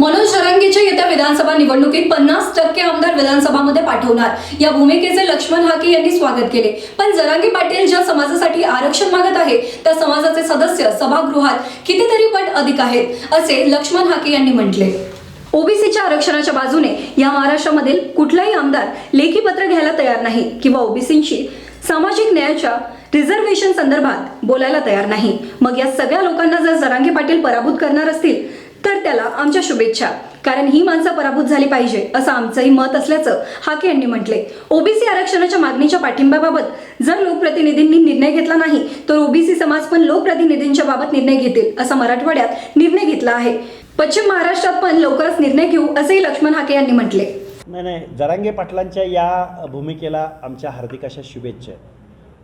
मनोज जरांगेच्या येत्या विधानसभा निवडणुकीत पन्नास टक्के आमदार विधानसभामध्ये पाठवणार. या भूमिकेचे लक्ष्मण हाके यांनी स्वागत केले. पण जरांगे पाटील ज्या समाजासाठी आरक्षण मागत आहे त्या समाजाचे सदस्य सभागृहात कितीतरी पट अधिक आहेत असे लक्ष्मण हाके यांनी म्हटले. ओबीसीच्या आरक्षणाच्या बाजूने या महाराष्ट्रामधील कुठलाही आमदार लेखी पत्र घ्यायला तयार नाही किंवा ओबीसींशी सामाजिक न्यायाच्या रिझर्वेशन संदर्भात बोलायला तयार नाही. मग या सगळ्या लोकांना जर जरांगे पाटील पराभूत करणार असतील तर त्याला आमच्या शुभेच्छा. कारण ही माणसं पराभूत झाली पाहिजे असं आमचंही मत असल्याचं हाके यांनी म्हटले. ओबीसी आरक्षणाच्या मागणीच्या पाठिंब्याबाबत जर लोकप्रतिनिधींनी निर्णय घेतला नाही तर ओबीसी समाज पण लोकप्रतिनिधींच्या बाबत निर्णय घेतील असा मराठवाड्यात निर्णय घेतला आहे. पश्चिम महाराष्ट्रात पण लवकरच निर्णय घेऊ असेही लक्ष्मण हाके यांनी म्हटले. नाही नाही जरांगे पाटलांच्या या भूमिकेला आमच्या हार्दिक अशा शुभेच्छा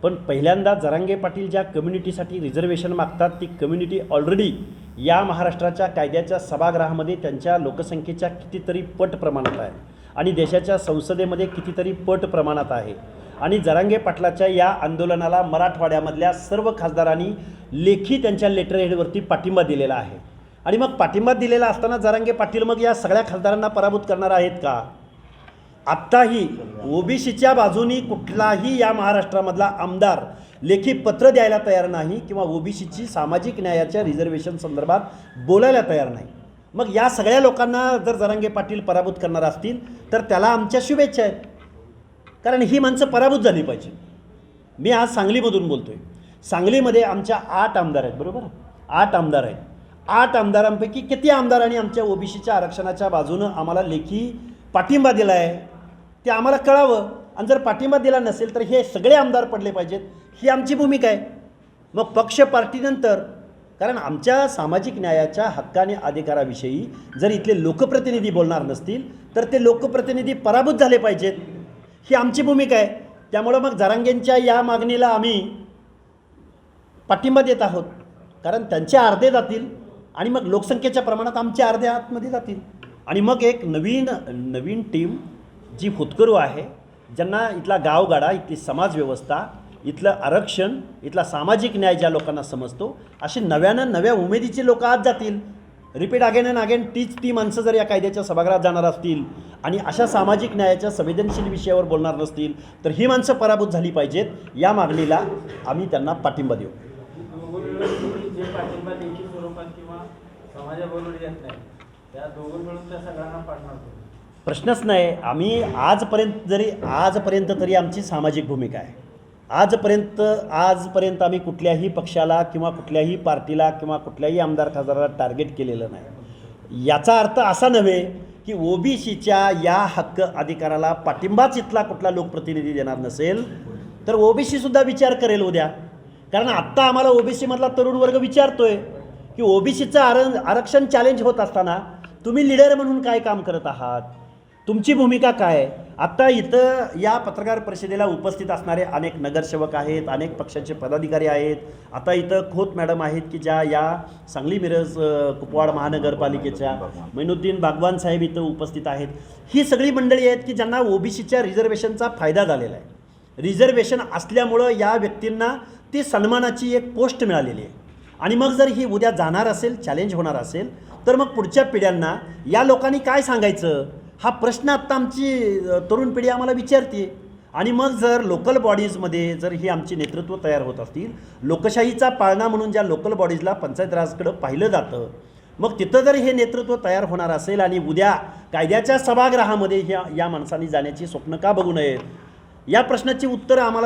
पण पहिल्यांदा जरांगे पाटील ज्या कम्युनिटीसाठी रिझर्वेशन मागतात ती कम्युनिटी ऑलरेडी या महाराष्ट्राच्या कायद्याच्या सभागृहामध्ये त्यांच्या लोकसंख्येच्या कितीतरी पट प्रमाणात आहे आणि देशाच्या संसदेमध्ये कितीतरी पट प्रमाणात आहे. आणि जरांगे पाटलाच्या या आंदोलनाला मराठवाड्यामधल्या सर्व खासदारांनी लेखी त्यांच्या लेटर हेडवरती पाठिंबा दिलेला आहे. आणि मग पाठिंबा दिलेला असताना जरांगे पाटील मग या सगळ्या खासदारांना पराभूत करणार आहेत का? आत्ताही ओबीसीच्या बाजूनी कुठलाही या महाराष्ट्रामधला आमदार लेखी पत्र द्यायला तयार नाही किंवा ओबीसीची सामाजिक न्यायाच्या रिझर्वेशन संदर्भात बोलायला तयार नाही. मग या सगळ्या लोकांना जर जरांगे पाटील पराभूत करणार असतील तर त्याला आमच्या शुभेच्छा आहेत. कारण ही माणसं पराभूत झाली पाहिजे. मी आज सांगलीमधून बोलतो आहे सांगलीमध्ये आमच्या आठ आमदार आहेत बरोबर? आठ आमदार आहेत. आठ आमदारांपैकी किती आमदारांनी आमच्या ओबीसीच्या आरक्षणाच्या बाजूनं आम्हाला लेखी पाठिंबा दिला आहे ते आम्हाला कळावं. आणि जर पाठिंबा दिला नसेल तर हे सगळे आमदार पडले पाहिजेत. ही आमची भूमिका आहे. मग पक्ष पार्टीनंतर कारण आमच्या सामाजिक न्यायाच्या हक्काने अधिकाराविषयी जर इथले लोकप्रतिनिधी बोलणार नसतील तर ते लोकप्रतिनिधी पराभूत झाले पाहिजेत. ही आमची भूमिका आहे. त्यामुळं मग जरांगेंच्या या मागणीला आम्ही पाठिंबा देत आहोत. कारण त्यांचे अर्धे जातील आणि मग लोकसंख्येच्या प्रमाणात आमचे अर्धे आतमध्ये जातील. आणि मग एक नवीन नवीन टीम जी फुतकरू आहे ज्यांना इथला गावगाडा इथली समाजव्यवस्था इथलं आरक्षण इथला सामाजिक न्याय ज्या लोकांना समजतो अशी नव्यानं नव्या उमेदीचे लोक आज जातील. रिपीट अगेन अँड अगेन तीच ती माणसं जर या कायद्याच्या सभागृहात जाणार असतील आणि अशा सामाजिक न्यायाच्या संवेदनशील विषयावर बोलणार नसतील तर ही माणसं पराभूत झाली पाहिजेत या मागणीला आम्ही त्यांना पाठिंबा देऊ. पाठिंबा स्वरूपात किंवा समाजाबरोबर येत नाही त्या दोघं मिळून त्या सगळ्यांना पाठणार प्रश्नच नाही. आम्ही आजपर्यंत जरी आजपर्यंत तरी आमची सामाजिक भूमिका आहे. आजपर्यंत आजपर्यंत आम्ही कुठल्याही पक्षाला किंवा कुठल्याही पार्टीला किंवा कुठल्याही आमदार खासदाराला टार्गेट केलेलं नाही. याचा अर्थ असा नव्हे की ओबीसीच्या या हक्क अधिकाराला पाठिंबाच इथला कुठला लोकप्रतिनिधी देणार नसेल तर ओबीसीसुद्धा विचार करेल उद्या. कारण आत्ता आम्हाला ओबीसीमधला तरुण वर्ग विचारतोय की ओबीसीचं आर आरक्षण चॅलेंज होत असताना तुम्ही लिडर म्हणून काय काम करत आहात? तुमची भूमिका काय? आहे आत्ता इथं या पत्रकार परिषदेला उपस्थित असणारे अनेक नगरसेवक आहेत अनेक पक्षाचे पदाधिकारी आहेत. आता इथं खोत मॅडम आहेत की ज्या या सांगली मिरज कुपवाड महानगरपालिकेच्या मैनुद्दीन बागवान साहेब इथं उपस्थित आहेत. ही सगळी मंडळी आहेत की ज्यांना ओबीसीच्या रिझर्वेशनचा फायदा झालेला आहे. रिझर्वेशन असल्यामुळं या व्यक्तींना ती सन्मानाची एक पोस्ट मिळालेली आहे. आणि मग जर ही उद्या जाणार असेल चॅलेंज होणार असेल तर मग पुढच्या पिढ्यांना या लोकांनी काय सांगायचं? हा प्रश्न आत्ता आमची तरुण पिढी आम्हाला विचारते. आणि मग जर लोकल बॉडीजमध्ये जर ही आमची नेतृत्व तयार होत असतील लोकशाहीचा पाळणा म्हणून ज्या लोकल बॉडीजला पंचायत राजकडं पाहिलं जातं मग तिथं जर हे नेतृत्व तयार होणार असेल आणि उद्या कायद्याच्या सभागृहामध्ये ह्या या माणसांनी जाण्याची स्वप्न का बघू नयेत? या प्रश्नाची उत्तरं आम्हाला